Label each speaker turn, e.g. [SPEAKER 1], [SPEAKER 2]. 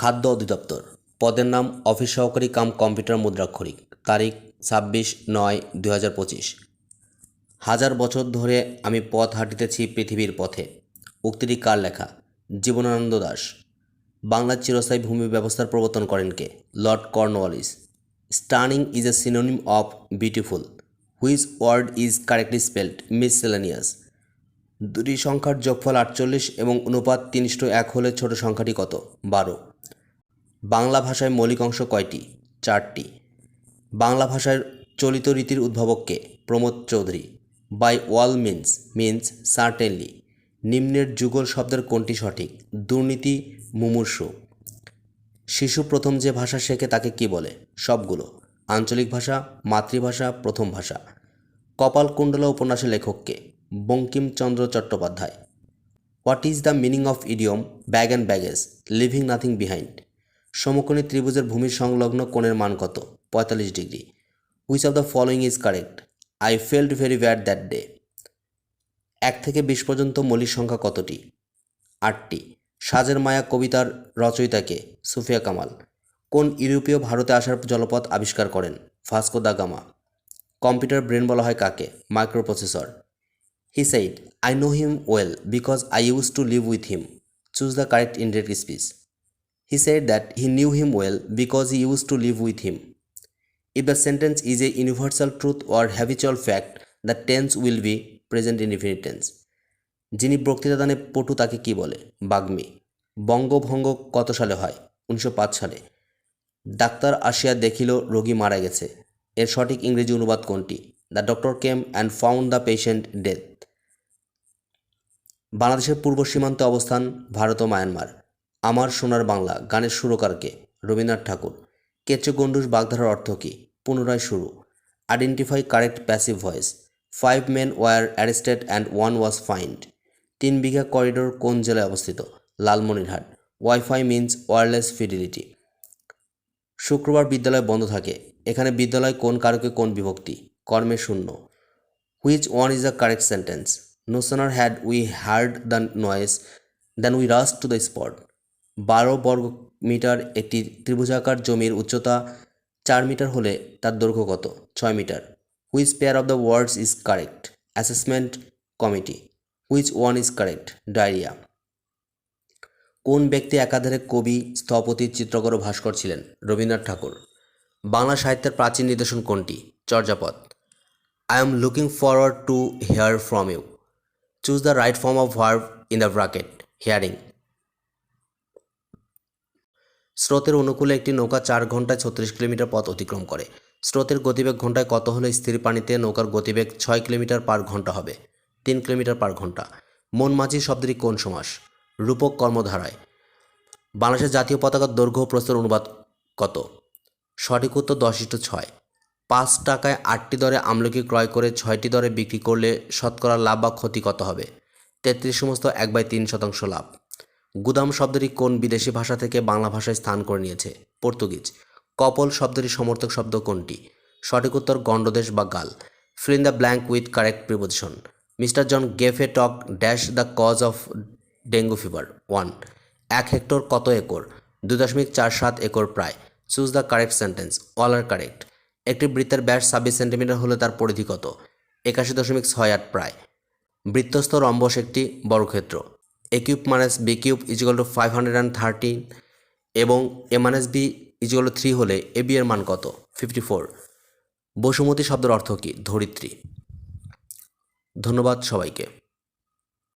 [SPEAKER 1] খাদ্য অধিদপ্তর। পদের নাম অফিস সহকারী কাম কম্পিউটার মুদ্রাক্ষরিক। তারিখ ছাব্বিশ নয় দু হাজার পঁচিশ। হাজার বছর ধরে আমি পথ হাঁটিতেছি পৃথিবীর পথে। উক্তিটি কার লেখা? জীবনানন্দ দাস। বাংলার চিরস্থায়ী ভূমি ব্যবস্থার প্রবর্তন করেন কে? Lord Cornwallis. Stunning is a synonym of beautiful. Which word is correctly spelled miscellaneous. দুটি সংখ্যার যোগফল আটচল্লিশ এবং অনুপাত তিন ইস্টু এক হলে ছোট সংখ্যাটি কত? বারো। বাংলা ভাষায় মৌলিক অংশ কয়টি? চারটি। বাংলা ভাষার চলিত রীতির উদ্ভাবককে Pramod Chaudhuri. By all means means certainly নিম্নের যুগল শব্দের কোনটি সঠিক? দুর্নীতি, মুমূর্ষু। শিশু প্রথম যে ভাষা শেখে তাকে কি বলে? সবগুলো। আঞ্চলিক ভাষা, মাতৃভাষা, প্রথম ভাষা। কপালকুণ্ডলা উপন্যাসের লেখককে Bankimchandra Chattopadhyay. What is the meaning of idiom bag and baggage living nothing behind সমকোণী ত্রিভুজের ভূমির সংলগ্ন কোণের মান কত? পঁয়তাল্লিশ degree. Which of the following is correct I felt very bad that day এক থেকে বিশ পর্যন্ত মৌলিক সংখ্যা কতটি? আটটি। সাজের মায়া কবিতার রচয়িতাকে সুফিয়া কামাল। কোন ইউরোপীয় ভারতে আসার জলপথ আবিষ্কার করেন? Vasco da Gama. Computer brain বলা হয় কাকে? Microprocessor. He said I know him well because I use to live with him choose the correct indirect speech he said that he knew him well because he used to live with him. If the sentence is a universal truth or habitual fact, the tense will be present indefinite tense. যিনি বক্তৃতাদানে পটু তাকে কি বলে বাগ্মী বঙ্গভঙ্গ কত সালে হয় উনিশশো পাঁচ সালে ডাক্তার আসিয়া দেখিল রোগী মারা গেছে এর সঠিক ইংরেজি অনুবাদ কোনটি the doctor came and found the patient death বাংলাদেশের পূর্ব সীমান্তে অবস্থান ভারত ও মায়ানমার আমার সোনার বাংলা গানের সুরকারকে রবীন্দ্রনাথ ঠাকুর। কেচে গন্ডুস বাগধারার অর্থ কী? পুনরায় শুরু। Identify correct passive voice five men were arrested and one was fined Tin Bigha corridor কোন জেলায় অবস্থিত? Lalmonirhat. Wifi means wireless fidelity শুক্রবার বিদ্যালয় বন্ধ থাকে। এখানে বিদ্যালয় কোন কারকে কোন বিভক্তি? কর্মে শূন্য। Which one is the correct sentence no sooner had we heard the noise then we rushed to the spot বারো বর্গ মিটার একটি ত্রিভুজাকার জমির উচ্চতা চার মিটার হলে তার দৈর্ঘ্য কত? ছয় metre. Which pair of the words is correct assessment committee which one is correct diarrhoea কোন ব্যক্তি একাধারে কবি, স্থপতি, চিত্রকর ও ভাস্কর ছিলেন? রবীন্দ্রনাথ ঠাকুর। বাংলা সাহিত্যের প্রাচীন নিদর্শন কোনটি? Charyapada. I am looking forward to hear from you choose the right form of verb in the bracket hearing স্রোতের অনুকূলে একটি নৌকা চার ঘন্টায় ছত্রিশ কিলোমিটার পথ অতিক্রম করে। স্রোতের গতিবেগ ঘন্টায় কত হলে স্থির পানিতে নৌকার গতিবেগ ছয় কিলোমিটার পার ঘণ্টা হবে? তিন কিলোমিটার পার ঘণ্টা মন মাঝি শব্দটি কোন সমাস? রূপক কর্মধারায়। বাংলাদেশের জাতীয় পতাকার দৈর্ঘ্য প্রস্তর অনুবাদ কত? সঠিক উত্তর দশ ইস্টু ছয়। পাঁচ টাকায় আটটি দরে আমলকি ক্রয় করে ছয়টি দরে বিক্রি করলে শতকরা লাভ বা ক্ষতি কত হবে? তেত্রিশ সমস্ত এক বাই তিন শতাংশ লাভ। গুদাম শব্দটি কোন বিদেশি ভাষা থেকে বাংলা ভাষায় স্থান করে নিয়েছে? পর্তুগিজ। কপল শব্দটি সমর্থক শব্দ কোনটি? সঠিক উত্তর গণ্ডদেশ বা গাল। Fill in the blank with correct preposition. Mister John গেফে talk dash the cause of dengue fever. One. এক হেক্টর কত একর? দুই দশমিক চার সাত একর প্রায়। Choose the correct sentence. All are correct. একটি বৃত্তের ব্যাস ছাব্বিশ সেন্টিমিটার হলে তার পরিধি কত? একাশি দশমিক ছয় আট প্রায়। বৃত্তস্থ রম্বস একটি বর্গক্ষেত্র। A cube minus B cube equal to five hundred and thirteen এবং A minus B equal to three হলে এ বি এর মান কত? ফিফটি ফোর বসুমতী শব্দের অর্থ কী? ধরিত্রী। ধন্যবাদ সবাইকে।